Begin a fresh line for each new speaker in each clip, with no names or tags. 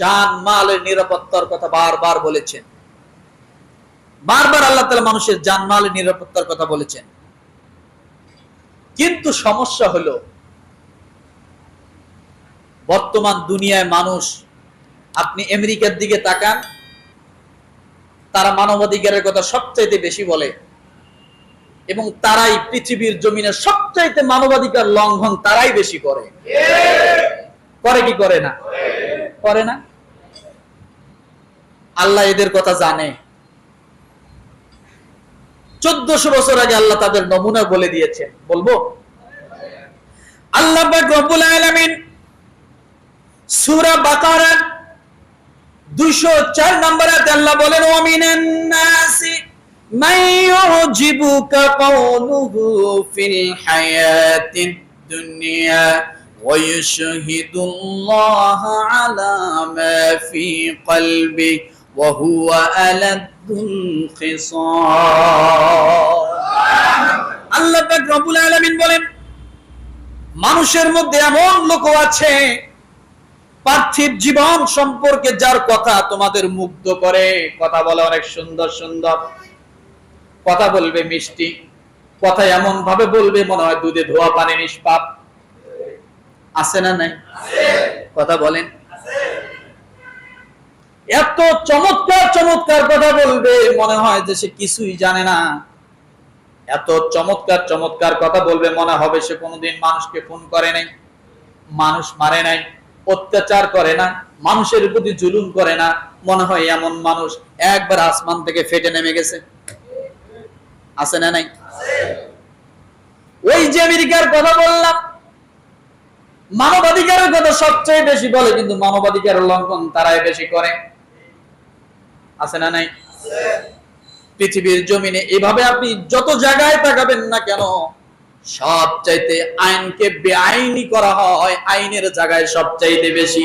জান মালের নিরাপত্তার কথা বারবার বলেছেন। বারবার আল্লাহ তালা মানুষের জান মালের নিরাপত্তার কথা বলেছেন। কিন্তু সমস্যা হলো বর্তমান দুনিয়ায় মানুষ আপনি আমেরিকার দিকে তাকান তারা মানবাধিকারের কথা সবচাইতে বেশি বলে এবং তারাই পৃথিবীর জমিনে সবচাইতে মানবাধিকার লঙ্ঘন তারাই বেশি করে। করে কি করে না? করে না? আল্লাহ এদের কথা জানে চোদ্দশো বছর আগে আল্লাহ তাদের নমুনা বলে দিয়েছে বলবো আল্লাহ পাক রব্বুল আলামিন সূরা বাকারা 204 নম্বরে আল্লাহ বলেন ওয়ামিনান নাসি মান ইউজিবুকা কাওলুহু ফিল হায়াতিদ দুনিয়া ويشهد الله على ما في قلبه وهو ألد الخصام আল্লাহ পাক রব্বুল আলামিন বলেন মানুষের মধ্যে এমন লোক আছে পার্থিব জীবন সম্পর্কে যার কথা তোমাদের মুগ্ধ করে কথা বলে অনেক সুন্দর সুন্দর কথা বলবে মিষ্টি কথা এমন ভাবে বলবে মনে হয় দুধে ধোয়া পানি নিষ্পাপ আছে না নাই কথা বলেন এত চমৎকার চমৎকার কথা বলবে, মনে হয় যে সে কিছুই জানে না। এত চমৎকার চমৎকার কথা বলবে, মনে হবে সে কোনোদিন মানুষকে ফোন করে নাই, মানুষ মারে নাই, অত্যাচার করে না, মানুষের প্রতি জুলুম করে না, মনে হয় এমন মানুষ একবার আসমান থেকে ফেটে নেমে গেছে। আছে না নাই? ওই যে আমেরিকার কথা বললাম, মানবাধিকারের কথা সবচেয়ে বেশি বলে, কিন্তু মানবাধিকারের লঙ্ঘন তারাই বেশি করে। আছে না নাই? পৃথিবীর জমিনে এভাবে আপনি যত জায়গায় তাকাবেন না কেন সব চাইতে আইনকে বেআইনি করা হয়, আইনের জায়গায় সব চাইতে বেশি।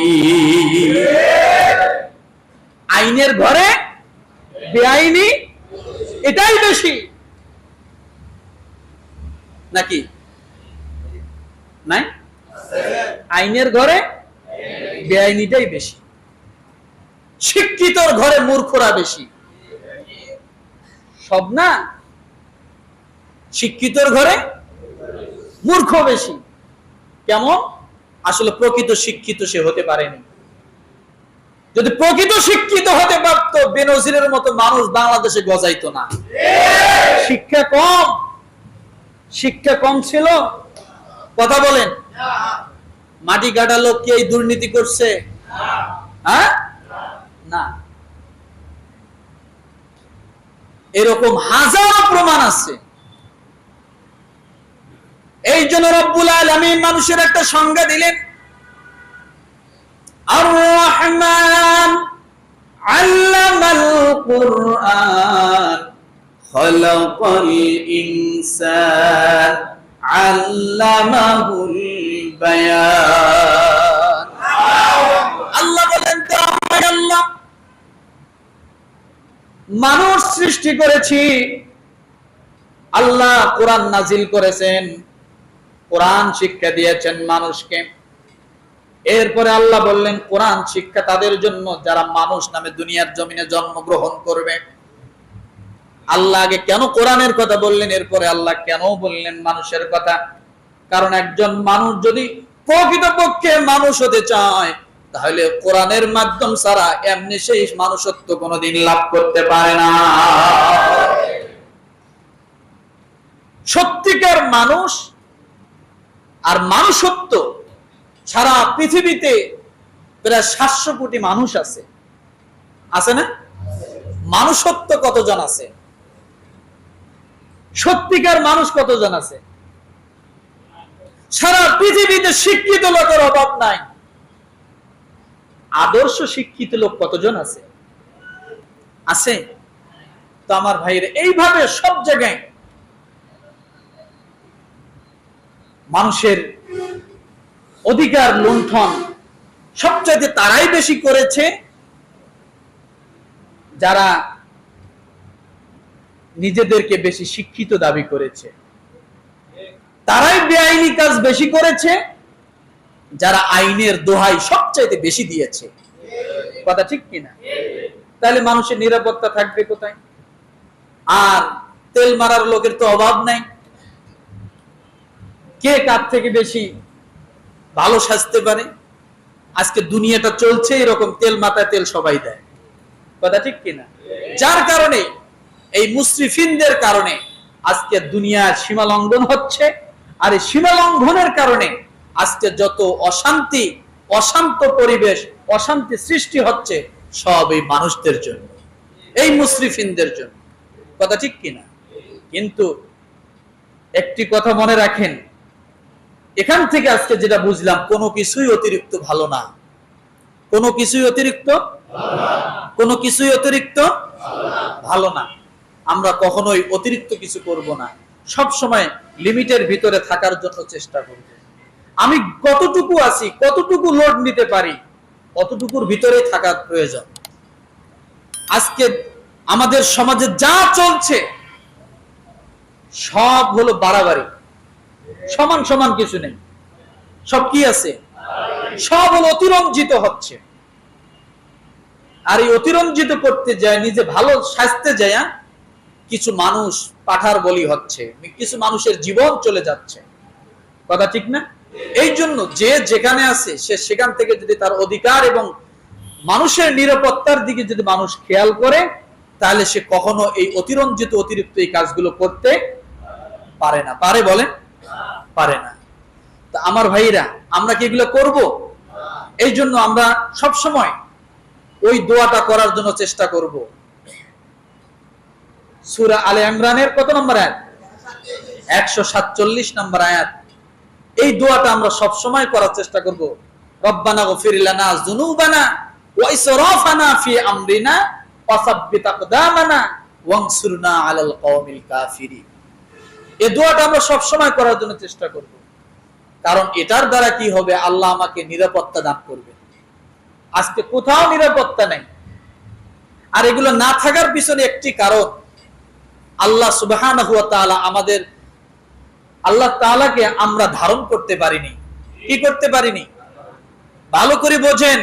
আইনের ঘরে বেআইনি, এটাই বেশি। নাকি? নাই? আইনের ঘরে বেআইনিটাই বেশি। শিক্ষিতর ঘরে মূর্খরা বেশি। সব না? শিক্ষিতর ঘরে মূর্খ বেশি। কেমন? আসলে প্রকৃত শিক্ষিত সে হতে পারেনি। যদি প্রকৃত শিক্ষিত হতে পারত, বেনজিরের মতো মানুষ বাংলাদেশে গজাইতো না। শিক্ষা কম। শিক্ষা কম ছিল। কথা বলেন। মাটি কাটা লোক কি এই দুর্নীতি করছে? হ্যাঁ? না। এরকম হাজারো প্রমাণ আছে। এই জন্য রব্বুল আলামিন মানুষের একটা সংজ্ঞা দিলেন আর রহমান আল্লামাল কুরআন মানুষ সৃষ্টি করেছি। আল্লাহ কোরআন নাজিল করেছেন। কোরআন শিক্ষা দিয়েছেন মানুষকে। এরপরে আল্লাহ বললেন, কোরআন শিক্ষা তাদের জন্য, যারা মানুষ নামে দুনিয়ার জমিনে জন্মগ্রহণ করবে। আল্লাহ আগে কেন কোরআনের কথা বললেন? এরপরে আল্লাহ কেন বললেন মানুষের কথা? কারণ একজন মানুষ যদি প্রকৃতপক্ষে মানুষ হতে চায় তাহলে কোরআনের মাধ্যম ছাড়া এমনি সেই মানুষত্ব কোনোদিন লাভ করতে পারে না। সত্যিকার মানুষ আর মানুষত্ব সারা পৃথিবীতে প্রায় সাতশো কোটি মানুষ আছে। আছে না? মানুষত্ব কতজন আছে? সত্যিকার মানুষ কতজন আছে? সারা পৃথিবীতে শিক্ষিত লোকের অভাব নাই। আদর্শ শিক্ষিত লোক কতজন আছে? আছে? তো আমার ভাইয়ের, এইভাবে সব জায়গায় মানুষের অধিকার লুণ্ঠন সবচাইতে তারাই বেশি করেছে যারা নিজেদেরকে বেশি শিক্ষিত দাবি করেছে। তারাই বেআইনি কাজ বেশি করেছে। যারা আইনের দোহাই সবচাইতে বেশি দিয়েছে। কথা ঠিক কিনা? তাহলে মানুষের নিরাপত্তা থাকবে কোথায়? আর তেল মারার লোকের তো অভাব নাই। কে কার থেকে বেশি ভালো সাজতে পারে? আজকে দুনিয়াটা চলছে, এরকম তেল মাথায় তেল সবাই দেয়। কথা ঠিক কিনা? যার কারণে, এই মুসরিফিনদের কারণে আজকে দুনিয়া সীমা লঙ্ঘন হচ্ছে। আর এই সীমা লঙ্ঘনের কারণে আজকে যত অশান্তি, অশান্ত পরিবেশ, অশান্তি সৃষ্টি হচ্ছে, সব এই মানুষদের জন্য, এই মুসরিফিনদের জন্য। কথা ঠিক কিনা? কিন্তু একটি কথা মনে রাখেন, এখান থেকে আজকে যেটা বুঝলাম, কোনো কিছুই অতিরিক্ত ভালো না। কোনো কিছুই অতিরিক্ত? কোনো কিছুই অতিরিক্ত? ভালো না। আমরা কখনোই অতিরিক্ত কিছু করব না। সব সময় লিমিটের ভিতরে থাকার জন্য চেষ্টা করব। আমি কতটুকু আছি, কতটুকু লোড নিতে পারি কতটুকুর ভিতরে থাকার প্রয়োজন। আজকে আমাদের সমাজে যা চলছে, সব হলো বাড়াবাড়ি। সমান সমান কিছু নেই। সব কি আছে? সব হলো অতিরঞ্জিত হচ্ছে। আর এই অতিরঞ্জিত করতে যায়, নিজে ভালো সাজতে যায় কিছু মানুষ পাঠার বলি হচ্ছে। কিছু মানুষের জীবন চলে যাচ্ছে। কথা ঠিক না? এই জন্য যে যেখানে আছে, সে সেখান থেকে যদি তার অধিকার এবং মানুষের নিরাপত্তার দিকে যদি মানুষ খেয়াল করে, তাহলে সে কখনো এই অতিরঞ্জিত, অতিরিক্ত এই কাজগুলো করতে পারে না। পারে বলেন? পারে না। তা আমার ভাইরা আমরা কি এগুলো করব? এই জন্য আমরা সব সময় ওই দোয়াটা করার জন্য চেষ্টা করব। সুরা আলে ইমরানের কত নম্বর আয়াত? 147 নম্বর আয়াত। এই দোয়াটা আমরা সব সময় করার চেষ্টা করব। রব্বানা গফির লানা যুনুবানা ওয়া ইসরাফানা ফি আমরিনা ওয়া সাব্বিত আকদামানা ওয়ানসুরনা আলাল কওমিল কাফিরিন। এই দোয়াটা আমরা সব সময় করার জন্য চেষ্টা করব। কারণ এটার দ্বারা কি হবে? আল্লাহ আমাকে নিরাপত্তা দান করবে। আজকে কোথাও নিরাপত্তা নেই। আর এগুলো না থাকার পিছনে একটি কারণ, আল্লাহ তাআলা আমাদের আল্লাহ তাআলাকে আমরা ধারণ করতে পারিনি। কি করতে পারিনি? ভালো করে বোঝেন,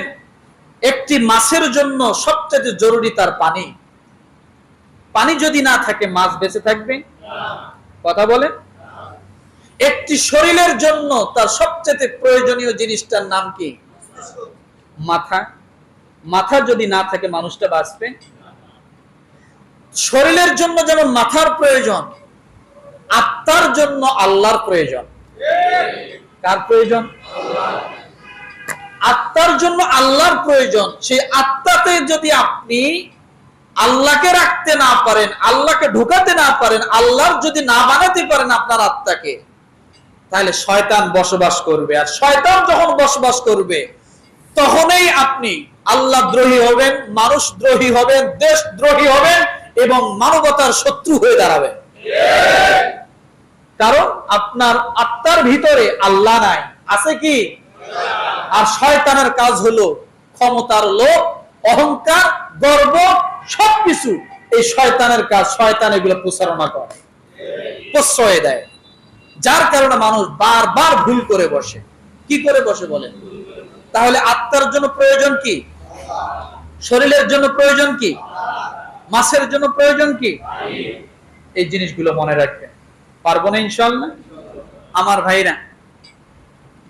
একটি মাছের জন্য সবচেয়ে জরুরি তার পানি। পানি যদি না থাকে, মাছ বেঁচে থাকবে? কথা বলেন একটি শরীরের জন্য তার সবচেয়ে প্রয়োজনীয় জিনিসটার নাম কি? মাথা। মাথা যদি না থাকে, মানুষটা বাঁচবে? শরীরের জন্য যেমন মাথার প্রয়োজন, আত্মার জন্য আল্লাহর প্রয়োজন। কার প্রয়োজন? আত্মার জন্য আল্লাহর প্রয়োজন। সেই আত্মাতে যদি আপনি আল্লাহকে রাখতে না পারেন, আল্লাহকে ঢোকাতে না পারেন, আল্লাহর যদি না বানাতে পারেন আপনার আত্মাকে, তাহলে শয়তান বসবাস করবে। আর শয়তান যখন বসবাস করবে, তখনই আপনি আল্লাহ দ্রোহী হবেন, মানুষ দ্রোহী হবেন, দেশ দ্রোহী হবেন এবং মানবতার শত্রু হয়ে দাঁড়াবেন। কারণ আপনার আত্মার ভিতরে আল্লাহ নাই। আছে কি? আর শয়তানের কাজ হলো ক্ষমতার লোভ, অহংকার, গর্ব, সবকিছু এই শয়তানের কাজ, শয়তান এগুলো প্রচারণা করে। প্রশ্রয় দেয়। যার কারণে মানুষ বারবার ভুল করে বসে। কি করে বসে বলেন তাহলে আত্মার জন্য প্রয়োজন কি? শরীরের জন্য প্রয়োজন কি? মাছের জন্য প্রয়োজন কি? এই জিনিসগুলো মনে রাখবেন। পারব না ইনশাল্লাহ আমার ভাইরা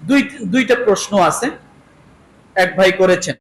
দুই দুইটা প্রশ্ন আছে। এক ভাই করেছেন।